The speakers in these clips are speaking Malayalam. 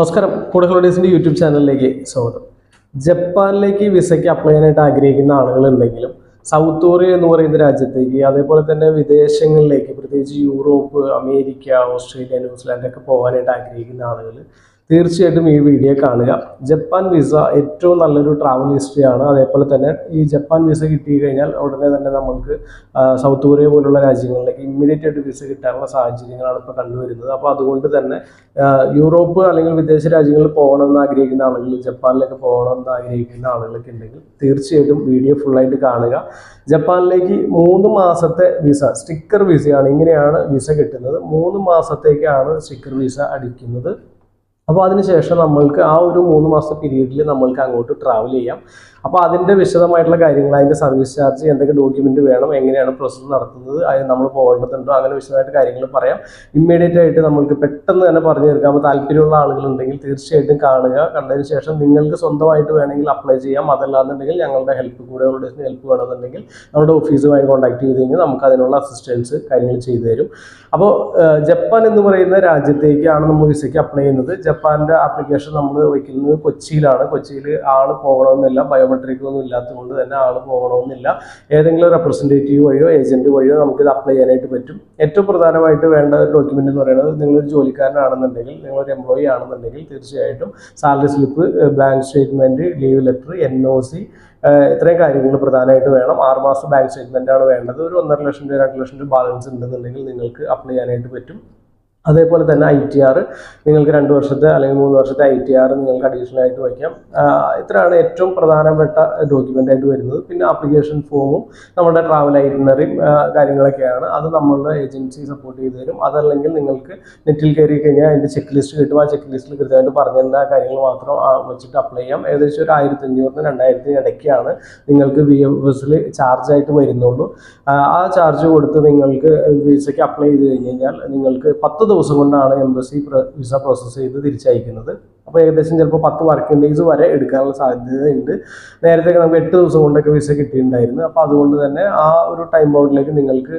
നമസ്കാരം. കൂടെ ഹോളിഡേസിന്റെ യൂട്യൂബ് ചാനലിലേക്ക് സ്വാഗതം. ജപ്പാനിലേക്ക് വിസയ്ക്ക് അപ്ലൈ ചെയ്യാനായിട്ട് ആഗ്രഹിക്കുന്ന ആളുകളുണ്ടെങ്കിലും സൗത്ത് കൊറിയ എന്ന് പറയുന്ന രാജ്യത്തേക്ക് അതേപോലെ തന്നെ വിദേശങ്ങളിലേക്ക് പ്രത്യേകിച്ച് യൂറോപ്പ് അമേരിക്ക ഓസ്ട്രേലിയ ന്യൂസിലാൻഡ് ഒക്കെ പോകാനായിട്ട് ആഗ്രഹിക്കുന്ന ആളുകൾ തീർച്ചയായിട്ടും ഈ വീഡിയോ കാണുക. ജപ്പാൻ വിസ ഏറ്റവും നല്ലൊരു ട്രാവൽ ഹിസ്റ്ററിയാണ് അതേപോലെ തന്നെ ഈ ജപ്പാൻ വിസ കിട്ടി കഴിഞ്ഞാൽ ഉടനെ തന്നെ നമുക്ക് സൗത്ത് കൊറിയ പോലുള്ള രാജ്യങ്ങളിലേക്ക് ഇമ്മീഡിയറ്റ് ആയിട്ട് വിസ കിട്ടാനുള്ള സാഹചര്യങ്ങളാണ് ഇപ്പോൾ കണ്ടുവരുന്നത്. അപ്പോൾ അതുകൊണ്ട് തന്നെ യൂറോപ്പ് അല്ലെങ്കിൽ വിദേശ രാജ്യങ്ങളിൽ പോകണമെന്ന് ആഗ്രഹിക്കുന്ന ആളുകൾ ജപ്പാനിലേക്ക് പോകണമെന്ന് ആഗ്രഹിക്കുന്ന ആളുകളൊക്കെ ഉണ്ടെങ്കിൽ തീർച്ചയായിട്ടും വീഡിയോ ഫുള്ളായിട്ട് കാണുക. ജപ്പാനിലേക്ക് മൂന്ന് മാസത്തെ വിസ സ്റ്റിക്കർ വിസയാണ് ഇങ്ങനെയാണ് വിസ കിട്ടുന്നത്. മൂന്ന് മാസത്തേക്കാണ് സ്റ്റിക്കർ വിസ അടിക്കുന്നത്. അപ്പോൾ അതിനുശേഷം നമ്മൾക്ക് ആ ഒരു മൂന്ന് മാസത്തെ പീരീഡിൽ നമ്മൾക്ക് അങ്ങോട്ട് ട്രാവൽ ചെയ്യാം. അപ്പോൾ അതിന്റെ വിശദമായിട്ടുള്ള കാര്യങ്ങൾ അതിന്റെ സർവീസ് ചാർജ് എന്തൊക്കെ ഡോക്യുമെന്റ് വേണം എങ്ങനെയാണ് പ്രോസസ്സ് നടത്തുന്നത് അതിന് നമ്മൾ പോകേണ്ടതുണ്ടോ അങ്ങനെ വിശദമായിട്ട് കാര്യങ്ങൾ പറയാം. ഇമ്മീഡിയറ്റ് ആയിട്ട് നമുക്ക് പെട്ടെന്ന് തന്നെ പറഞ്ഞു തീർക്കാൻ അപ്പോൾ താല്പര്യമുള്ള ആളുകളുണ്ടെങ്കിൽ തീർച്ചയായിട്ടും കാണുക. കണ്ടതിന് ശേഷം നിങ്ങൾക്ക് സ്വന്തമായിട്ട് വേണമെങ്കിൽ അപ്ലൈ ചെയ്യാം. അതല്ലാന്നുണ്ടെങ്കിൽ ഞങ്ങളുടെ ഹെൽപ്പ് കൂടെ ഹെൽപ്പ് വേണമെന്നുണ്ടെങ്കിൽ നമ്മുടെ ഓഫീസുമായി കോൺടാക്ട് ചെയ്ത് കഴിഞ്ഞാൽ നമുക്ക് അതിനുള്ള അസിസ്റ്റൻസ് കാര്യങ്ങൾ ചെയ്തു തരും. അപ്പോൾ ജപ്പാൻ എന്ന് പറയുന്ന രാജ്യത്തേക്കാണ് നമ്മൾ വിസയ്ക്ക് അപ്ലൈ ചെയ്യുന്നത്. ജപ്പാന്റെ ആപ്ലിക്കേഷൻ നമ്മൾ വയ്ക്കുന്നത് കൊച്ചിയിലാണ്. കൊച്ചിയിൽ ആൾ പോകണമെന്നില്ല ബയോമെട്രിക് ഒന്നും ഇല്ലാത്തതുകൊണ്ട് തന്നെ ആൾ പോകണമെന്നില്ല. ഏതെങ്കിലും റെപ്രസെന്റേറ്റീവ് വഴിയോ ഏജന്റ് വഴിയോ നമുക്കിത് അപ്ലൈ ചെയ്യാനായിട്ട് പറ്റും. ഏറ്റവും പ്രധാനമായിട്ട് വേണ്ട ഡോക്യുമെന്റ് എന്ന് പറയുന്നത് നിങ്ങളൊരു ജോലിക്കാരനാണെന്നുണ്ടെങ്കിൽ നിങ്ങളൊരു എംപ്ലോയി ആണെന്നുണ്ടെങ്കിൽ തീർച്ചയായിട്ടും salary slip bank statement leave letter N O C ഇത്രയും കാര്യങ്ങൾ പ്രധാനമായിട്ട് വേണം. ആറുമാസം ബാങ്ക് സ്റ്റേറ്റ്മെന്റ് ആണ് വേണ്ടത്. ഒരു ഒന്നര ലക്ഷം രൂപ രണ്ട് ലക്ഷം രൂപ ബാലൻസ് ഉണ്ടെന്നുണ്ടെങ്കിൽ നിങ്ങൾക്ക് അപ്ലൈ ചെയ്യാനായിട്ട് പറ്റും. അതേപോലെ തന്നെ ഐ ടി ആർ നിങ്ങൾക്ക് രണ്ട് വർഷത്തെ അല്ലെങ്കിൽ മൂന്ന് വർഷത്തെ ഐ ടി ആർ നിങ്ങൾക്ക് അഡീഷണൽ ആയിട്ട് വയ്ക്കാം. ഇത്രയാണ് ഏറ്റവും പ്രധാനപ്പെട്ട ഡോക്യുമെന്റ് ആയിട്ട് വരുന്നത്. പിന്നെ ആപ്ലിക്കേഷൻ ഫോമും നമ്മുടെ ട്രാവൽ ഐറ്റിനറിയും കാര്യങ്ങളൊക്കെയാണ്. അത് നമ്മളുടെ ഏജൻസി സപ്പോർട്ട് ചെയ്ത് തരും. അതല്ലെങ്കിൽ നിങ്ങൾക്ക് നെറ്റിൽ കയറി കഴിഞ്ഞാൽ അതിന്റെ ചെക്ക് ലിസ്റ്റ് കിട്ടും. ആ ചെക്ക് ലിസ്റ്റിൽ കൃത്യമായിട്ട് പറഞ്ഞിരുന്ന കാര്യങ്ങൾ മാത്രം വെച്ചിട്ട് അപ്ലൈ ചെയ്യാം. ഏകദേശം ഒരു ആയിരത്തി അഞ്ഞൂറിന് രണ്ടായിരത്തിന് ഇടയ്ക്കാണ് നിങ്ങൾക്ക് വി എഫ് എസിൽ ചാർജ് ആയിട്ട് വരുന്നുള്ളൂ. ആ ചാർജ് കൊടുത്ത് നിങ്ങൾക്ക് വിസയ്ക്ക് അപ്ലൈ ചെയ്ത് കഴിഞ്ഞ് കഴിഞ്ഞാൽ നിങ്ങൾക്ക് പത്ത് ദിവസം കൊണ്ടാണ് എംബസി വിസ പ്രോസസ്സ് ചെയ്ത് തിരിച്ചയക്കുന്നത്. അപ്പോൾ ഏകദേശം ചിലപ്പോൾ പത്ത് വർക്കിംഗ് ഡേയ്സ് വരെ എടുക്കാനുള്ള സാധ്യതയുണ്ട്. നേരത്തെ നമുക്ക് എട്ട് ദിവസം കൊണ്ടൊക്കെ വിസ കിട്ടിയിട്ടുണ്ടായിരുന്നു. അപ്പോൾ അതുകൊണ്ട് തന്നെ ആ ഒരു ടൈം ബൗണ്ടിലേക്ക് നിങ്ങൾക്ക്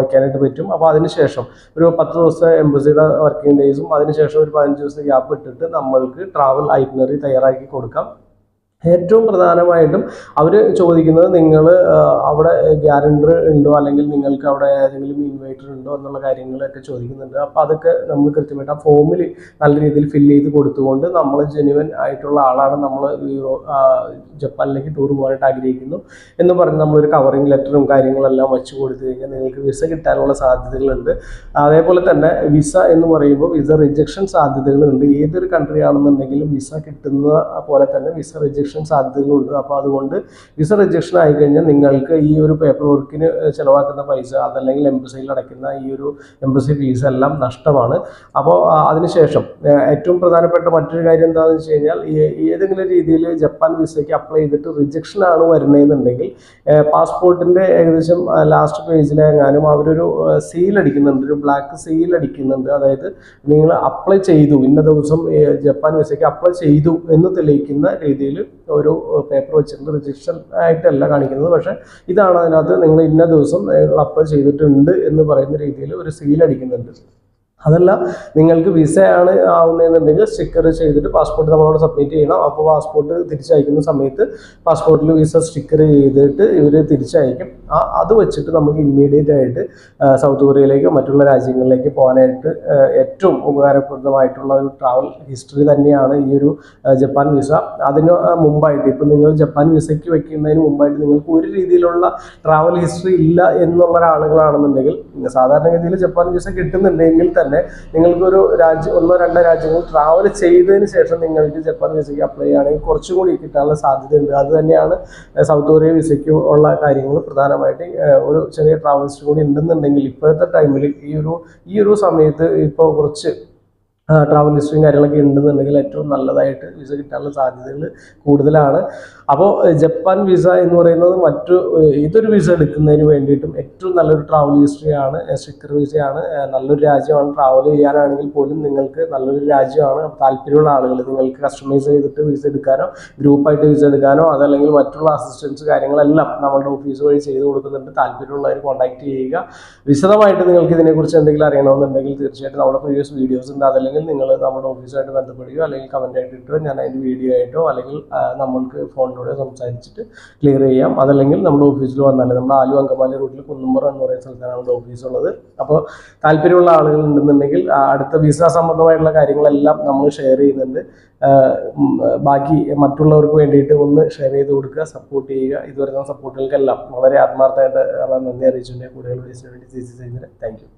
വയ്ക്കാനായിട്ട് പറ്റും. അപ്പോൾ അതിനുശേഷം ഒരു പത്ത് ദിവസത്തെ എംബസിയുടെ വർക്കിംഗ് ഡേയ്സും അതിനുശേഷം ഒരു പതിനഞ്ച് ദിവസത്തെ ഗ്യാപ്പ് ഇട്ടിട്ട് നമ്മൾക്ക് ട്രാവൽ ഐറ്റിനറി തയ്യാറാക്കി കൊടുക്കാം. ഏറ്റവും പ്രധാനമായിട്ടും അവർ ചോദിക്കുന്നത് നിങ്ങൾ അവിടെ ഗ്യാരണ്ടർ ഉണ്ടോ? അല്ലെങ്കിൽ നിങ്ങൾക്ക് അവിടെ ഏതെങ്കിലും ഇൻവൈറ്റർ ഉണ്ടോ? എന്നുള്ള കാര്യങ്ങളൊക്കെ ചോദിക്കുന്നുണ്ട്. അപ്പോൾ അതൊക്കെ നമ്മൾ കൃത്യമായിട്ട് ആ ഫോമിൽ നല്ല രീതിയിൽ ഫില്ല് ചെയ്ത് കൊടുത്തുകൊണ്ട് നമ്മൾ ജെനുവൻ ആയിട്ടുള്ള ആളാണ് നമ്മൾ ജപ്പാനിലേക്ക് ടൂർ പോകാനായിട്ട് ആഗ്രഹിക്കുന്നു. എന്ന് പറഞ്ഞ് നമ്മളൊരു കവറിങ് ലെറ്ററും കാര്യങ്ങളെല്ലാം വെച്ച് കൊടുത്തു കഴിഞ്ഞാൽ നിങ്ങൾക്ക് വിസ കിട്ടാനുള്ള സാധ്യതകളുണ്ട്. അതേപോലെ തന്നെ വിസ എന്ന് പറയുമ്പോൾ വിസ റിജക്ഷൻ സാധ്യതകളുണ്ട്. ഏതൊരു കൺട്രി ആണെന്നുണ്ടെങ്കിലും വിസ കിട്ടുന്ന പോലെ തന്നെ വിസ റിജക്ഷൻ സാധ്യതകളുണ്ട്. അപ്പോൾ അതുകൊണ്ട് വിസ റിജക്ഷൻ ആയിക്കഴിഞ്ഞാൽ നിങ്ങൾക്ക് ഈ ഒരു പേപ്പർ വർക്കിന് ചിലവാക്കുന്ന പൈസ അതല്ലെങ്കിൽ എംബസിയിൽ അടയ്ക്കുന്ന ഈ ഒരു എംബസി ഫീസ് എല്ലാം നഷ്ടമാണ്. അപ്പോൾ അതിനുശേഷം ഏറ്റവും പ്രധാനപ്പെട്ട മറ്റൊരു കാര്യം എന്താണെന്ന് വെച്ച് കഴിഞ്ഞാൽ ഏതെങ്കിലും രീതിയിൽ ജപ്പാൻ വിസയ്ക്ക് അപ്ലൈ ചെയ്തിട്ട് റിജക്ഷൻ ആണ് വരുന്നതെന്നുണ്ടെങ്കിൽ പാസ്പോർട്ടിന്റെ ഏകദേശം ലാസ്റ്റ് പേജിലെങ്ങാനും അവരൊരു സീൽ അടിക്കുന്നുണ്ട്. ഒരു ബ്ലാക്ക് സീൽ അടിക്കുന്നുണ്ട്. അതായത് നിങ്ങൾ അപ്ലൈ ചെയ്തു. ഇന്ന ദിവസം ജപ്പാൻ വിസയ്ക്ക് അപ്ലൈ ചെയ്തു എന്ന് തെളിയിക്കുന്ന രീതിയിൽ ഒരു പേപ്പർ വെച്ചിട്ടുണ്ട്. റിജക്ഷൻ ആയിട്ടല്ല കാണിക്കുന്നത്. പക്ഷേ ഇതാണ് അതിനകത്ത് നിങ്ങൾ ഇന്ന ദിവസം നിങ്ങൾ അപ്ലൈ ചെയ്തിട്ടുണ്ട് എന്ന് പറയുന്ന രീതിയിൽ ഒരു സീൽ അടിക്കുന്നുണ്ട്. അതല്ല നിങ്ങൾക്ക് വിസ ആണ് ആവുന്നതെന്നുണ്ടെങ്കിൽ സ്റ്റിക്കർ ചെയ്തിട്ട് പാസ്പോർട്ട് നമ്മളോട് സബ്മിറ്റ് ചെയ്യണം. അപ്പോൾ പാസ്പോർട്ട് തിരിച്ചയക്കുന്ന സമയത്ത് പാസ്പോർട്ടിൽ വിസ സ്റ്റിക്കർ ചെയ്തിട്ട് ഇവർ തിരിച്ചയക്കും. അത് വെച്ചിട്ട് നമുക്ക് ഇമ്മീഡിയറ്റ് ആയിട്ട് സൗത്ത് കൊറിയയിലേക്കോ മറ്റുള്ള രാജ്യങ്ങളിലേക്ക് പോകാനായിട്ട് ഏറ്റവും ഉപകാരപ്രദമായിട്ടുള്ള ഒരു ട്രാവൽ ഹിസ്റ്ററി തന്നെയാണ് ഈ ഒരു ജപ്പാൻ വിസ അതിന് മുമ്പായിട്ട് ഇപ്പം നിങ്ങൾ ജപ്പാൻ വിസയ്ക്ക് വെക്കുന്നതിന് മുമ്പായിട്ട് നിങ്ങൾക്ക് ഒരു രീതിയിലുള്ള ട്രാവൽ ഹിസ്റ്ററി ഇല്ല എന്നുള്ള ആളുകളാണെന്നുണ്ടെങ്കിൽ സാധാരണഗതിയിൽ ജപ്പാൻ വിസ കിട്ടുന്നുണ്ടെങ്കിൽ തന്നെ നിങ്ങൾക്കൊരു രാജ്യം ഒന്നോ രണ്ടോ രാജ്യങ്ങൾ ട്രാവൽ ചെയ്തതിന് ശേഷം നിങ്ങൾക്ക് ജപ്പാൻ വിസയ്ക്ക് അപ്ലൈ ചെയ്യുകയാണെങ്കിൽ കുറച്ചും കൂടി കിട്ടാനുള്ള സാധ്യതയുണ്ട്. അത് തന്നെയാണ് സൗത്ത് കൊറിയ വിസയ്ക്ക് ഉള്ള കാര്യങ്ങൾ പ്രധാനമായിട്ട് ഒരു ചെറിയ ട്രാവൽസ് കൂടി ഉണ്ടെന്നുണ്ടെങ്കിൽ ഇപ്പോഴത്തെ ടൈമിൽ ഈ ഒരു ഈ ഒരു സമയത്ത് ഇപ്പോൾ കുറച്ച് ട്രാവൽ ഹിസ്റ്ററിയും കാര്യങ്ങളൊക്കെ ഉണ്ടെന്നുണ്ടെങ്കിൽ ഏറ്റവും നല്ലതായിട്ട് വിസ കിട്ടാനുള്ള സാധ്യതകൾ കൂടുതലാണ്. അപ്പോൾ ജപ്പാൻ വിസ എന്ന് പറയുന്നത് മറ്റു ഏതൊരു വിസ എടുക്കുന്നതിന് വേണ്ടിയിട്ടും ഏറ്റവും നല്ലൊരു ട്രാവൽ ഹിസ്റ്ററിയാണ് സ്റ്റിക്കർ വിസയാണ് നല്ലൊരു രാജ്യമാണ്. ട്രാവൽ ചെയ്യാനാണെങ്കിൽ പോലും നിങ്ങൾക്ക് നല്ലൊരു രാജ്യമാണ്. താല്പര്യമുള്ള ആളുകൾ നിങ്ങൾക്ക് കസ്റ്റമൈസ് ചെയ്തിട്ട് വിസ എടുക്കാനോ ഗ്രൂപ്പായിട്ട് വിസ എടുക്കാനോ അതല്ലെങ്കിൽ മറ്റുള്ള അസിസ്റ്റൻസ് കാര്യങ്ങളെല്ലാം നമ്മളുടെ ഓഫീസ് വഴി ചെയ്ത് കൊടുക്കുന്നുണ്ട്. താല്പര്യമുള്ളവർ കോൺടാക്ട് ചെയ്യുക. വിശദമായിട്ട് നിങ്ങൾക്ക് ഇതിനെക്കുറിച്ച് എന്തെങ്കിലും അറിയണമെന്നുണ്ടെങ്കിൽ തീർച്ചയായിട്ടും നമ്മുടെ പ്രീവിയസ് വീഡിയോസ് ഉണ്ട്. അതല്ലെങ്കിൽ ഉണ്ടെങ്കിൽ നിങ്ങൾ നമ്മുടെ ഓഫീസുമായിട്ട് ബന്ധപ്പെടുകയോ അല്ലെങ്കിൽ കമന്റ് ആയിട്ട് ഇട്ടോ ഞാൻ അതിന്റെ വീഡിയോ ആയിട്ടോ അല്ലെങ്കിൽ നമ്മൾക്ക് ഫോണിലൂടെ സംസാരിച്ചിട്ട് ക്ലിയർ ചെയ്യാം. അതല്ലെങ്കിൽ നമ്മുടെ ഓഫീസിൽ വന്നാൽ നമ്മുടെ ആലു അങ്കമാലി റൂട്ടിൽ കുന്നുമ്പറ എന്ന് പറയുന്ന സ്ഥലത്താണ് നമ്മുടെ ഓഫീസ് ഉള്ളത്. അപ്പോൾ താല്പര്യമുള്ള ആളുകൾ ഉണ്ടെന്നുണ്ടെങ്കിൽ അടുത്ത വിസ സംബന്ധമായിട്ടുള്ള കാര്യങ്ങളെല്ലാം നമ്മൾ ഷെയർ ചെയ്യുന്നുണ്ട്. ബാക്കി മറ്റുള്ളവർക്ക് വേണ്ടിയിട്ട് ഒന്ന് ഷെയർ ചെയ്ത് കൊടുക്കുക സപ്പോർട്ട് ചെയ്യുക. ഇതുവരെ സപ്പോർട്ടുകൾക്കെല്ലാം വളരെ ആത്മാർത്ഥമായിട്ട് നന്ദി അറിയിച്ചുകൊണ്ട് കൂടുതൽ വേണ്ടി സി സി താങ്ക് യു